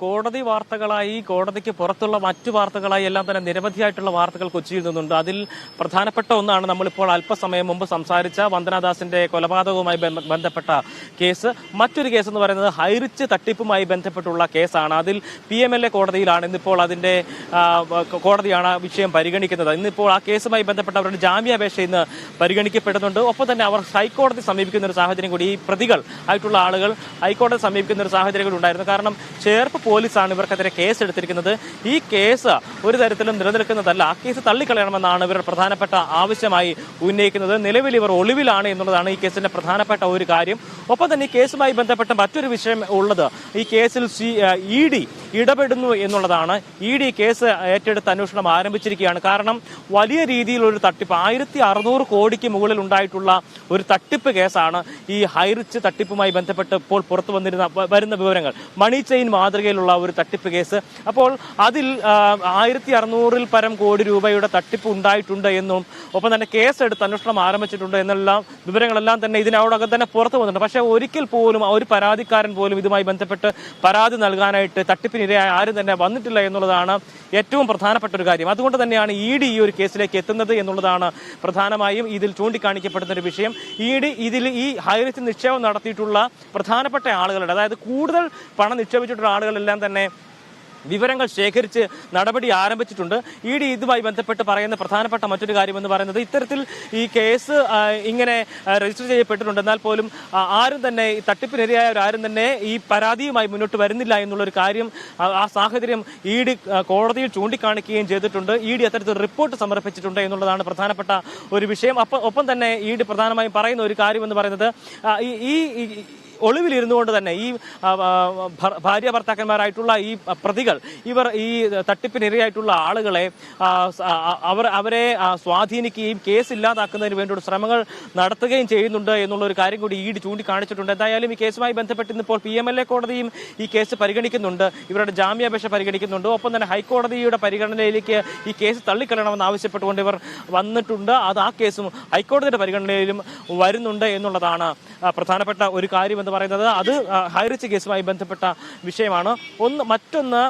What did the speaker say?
കോടതി വാർത്തകളായി കോടതിക്ക് പുറത്തുള്ള മറ്റു വാർത്തകളായി എല്ലാം തന്നെ നിരവധിയായിട്ടുള്ള വാർത്തകൾ കൊച്ചിയിൽ നിന്നുണ്ട്. അതിൽ പ്രധാനപ്പെട്ട ഒന്നാണ് നമ്മളിപ്പോൾ അല്പസമയം മുമ്പ് സംസാരിച്ച വന്ദനാദാസിന്റെ കൊലപാതകവുമായി ബന്ധപ്പെട്ട കേസ്. മറ്റൊരു കേസ് എന്ന് പറയുന്നത് ഹൈറിച്ച് തട്ടിപ്പുമായി ബന്ധപ്പെട്ടുള്ള കേസാണ്. അതിൽ പി എം എൽ എ കോടതിയിലാണ് ഇന്നിപ്പോൾ അതിന്റെ കോടതിയാണ് വിഷയം പരിഗണിക്കുന്നത്. ഇന്നിപ്പോൾ ആ കേസുമായി ബന്ധപ്പെട്ട അവരുടെ ജാമ്യാപേക്ഷ ഇന്ന് പരിഗണിക്കപ്പെടുന്നുണ്ട്. ഒപ്പം തന്നെ അവർ ഹൈക്കോടതി സമീപിക്കുന്ന ഒരു സാഹചര്യം കൂടി ഈ പ്രതികൾ ആയിട്ടുള്ള ആളുകൾ ഹൈക്കോടതി സമീപിക്കുന്ന ഒരു സാഹചര്യം കൂടി ഉണ്ടായിരുന്നു. കാരണം ചേർപ്പ് പോലീസാണ് ഇവർക്കെതിരെ കേസ് എടുത്തിരിക്കുന്നത്. ഈ കേസ് ഒരു തരത്തിലും നിലനിൽക്കുന്നതല്ല. ആ കേസ് തള്ളിക്കളയണമെന്നാണ് ഇവർ പ്രധാനപ്പെട്ട ആവശ്യമായി ഉന്നയിക്കുന്നത്. നിലവിൽ ഇവർ ഒളിവിലാണ് എന്നുള്ളതാണ് ഈ കേസിന്റെ പ്രധാനപ്പെട്ട ഒരു കാര്യം. ഒപ്പം തന്നെ ഈ കേസുമായി ബന്ധപ്പെട്ട മറ്റൊരു വിഷയം ഉള്ളത്. ഈ കേസിൽ ഇ ഡി ഇടപെടുന്നു എന്നുള്ളതാണ് ഇ ഡി കേസ് ഏറ്റെടുത്ത് അന്വേഷണം ആരംഭിച്ചിരിക്കുകയാണ്. കാരണം വലിയ രീതിയിലൊരു തട്ടിപ്പ് ആയിരത്തി അറുന്നൂറ് കോടിക്ക് മുകളിൽ ഉണ്ടായിട്ടുള്ള ഒരു തട്ടിപ്പ് കേസാണ് ഈ ഹൈറിച്ച് തട്ടിപ്പുമായി ബന്ധപ്പെട്ട് ഇപ്പോൾ പുറത്തു വന്നിരുന്ന വരുന്ന വിവരങ്ങൾ. മണി ചെയിൻ മാതൃകയിലുള്ള ഒരു തട്ടിപ്പ് കേസ്. അപ്പോൾ അതിൽ ആയിരത്തി അറുന്നൂറിൽ പരം കോടി രൂപയുടെ തട്ടിപ്പ് ഉണ്ടായിട്ടുണ്ട് എന്നും ഒപ്പം തന്നെ കേസെടുത്ത് അന്വേഷണം ആരംഭിച്ചിട്ടുണ്ട് എന്നെല്ലാം വിവരങ്ങളെല്ലാം തന്നെ ഇതിനോടകം തന്നെ പുറത്തു വന്നിട്ടുണ്ട്. പക്ഷേ ഒരിക്കൽ പോലും ഒരു പരാതിക്കാരൻ പോലും ഇതുമായി ബന്ധപ്പെട്ട് പരാതി നൽകാനായിട്ട് തട്ടിപ്പിനിരയായ ആരും തന്നെ വന്നിട്ടില്ല എന്നുള്ളതാണ് ഏറ്റവും പ്രധാനപ്പെട്ട ഒരു കാര്യം. അതുകൊണ്ട് തന്നെയാണ് ഇ ഡി ഈ ഒരു കേസിലേക്ക് എത്തുന്നത് എന്നുള്ളതാണ് പ്രധാനമായും ഇതിൽ ചൂണ്ടിക്കാണിക്കപ്പെടുന്ന ഒരു വിഷയം. ഇ ഡി ഇതിൽ ഈ ഹൈറിച്ച് നിക്ഷേപം നടത്തിയിട്ടുള്ള പ്രധാനപ്പെട്ട ആളുകളുടെ അതായത് കൂടുതൽ പണം നിക്ഷേപിച്ചിട്ടുള്ള ആളുകളെല്ലാം തന്നെ വിവരങ്ങൾ ശേഖരിച്ച് നടപടി ആരംഭിച്ചിട്ടുണ്ട്. ഇ ഡി ഇതുമായി ബന്ധപ്പെട്ട് പറയുന്ന പ്രധാനപ്പെട്ട മറ്റൊരു കാര്യം എന്ന് പറയുന്നത് ഇത്തരത്തിൽ ഈ കേസ് ഇങ്ങനെ രജിസ്റ്റർ ചെയ്യപ്പെട്ടിട്ടുണ്ട്. എന്നാൽ പോലും ആരും തന്നെ ഈ തട്ടിപ്പിനിരയായവർ ആരും തന്നെ ഈ പരാതിയുമായി മുന്നോട്ട് വരുന്നില്ല എന്നുള്ളൊരു കാര്യം ആ- സാഹചര്യം ഇ ഡി കോടതിയിൽ ചൂണ്ടിക്കാണിക്കുകയും ചെയ്തിട്ടുണ്ട്. ഇ ഡി അത്തരത്തിൽ റിപ്പോർട്ട് സമർപ്പിച്ചിട്ടുണ്ട് എന്നുള്ളതാണ് പ്രധാനപ്പെട്ട ഒരു വിഷയം. അപ്പം ഒപ്പം തന്നെ ഇ ഡി പ്രധാനമായും പറയുന്ന ഒരു കാര്യം എന്ന് പറയുന്നത് ഈ ഒളിവിലിരുന്നു കൊണ്ട് തന്നെ ഈ ഭാര്യ ഭർത്താക്കന്മാരായിട്ടുള്ള ഈ പ്രതികൾ ഇവർ ഈ തട്ടിപ്പിനിരയായിട്ടുള്ള ആളുകളെ അവർ അവരെ സ്വാധീനിക്കുകയും കേസ് ഇല്ലാതാക്കുന്നതിന് വേണ്ടിയുള്ള ശ്രമങ്ങൾ നടത്തുകയും ചെയ്യുന്നുണ്ട് എന്നുള്ള ഒരു കാര്യം കൂടി ഈട് ചൂണ്ടിക്കാണിച്ചിട്ടുണ്ട്. എന്തായാലും ഈ കേസുമായി ബന്ധപ്പെട്ട് ഇന്നിപ്പോൾ പി എം എൽ എ കോടതിയും ഈ കേസ് പരിഗണിക്കുന്നുണ്ട്. ഇവരുടെ ജാമ്യാപേക്ഷ പരിഗണിക്കുന്നുണ്ട്. ഒപ്പം തന്നെ ഹൈക്കോടതിയുടെ പരിഗണനയിലേക്ക് ഈ കേസ് തള്ളിക്കളയണമെന്ന് ആവശ്യപ്പെട്ടുകൊണ്ട് ഇവർ വന്നിട്ടുണ്ട്. അത് ആ കേസും ഹൈക്കോടതിയുടെ പരിഗണനയിലും വരുന്നുണ്ട് എന്നുള്ളതാണ് പ്രധാനപ്പെട്ട ഒരു കാര്യം എന്ന് പറയുന്നത് അത് ഹൈറിച്ച് കേസുമായി ബന്ധപ്പെട്ട വിഷയമാണ്. ഒന്ന് മറ്റൊന്ന്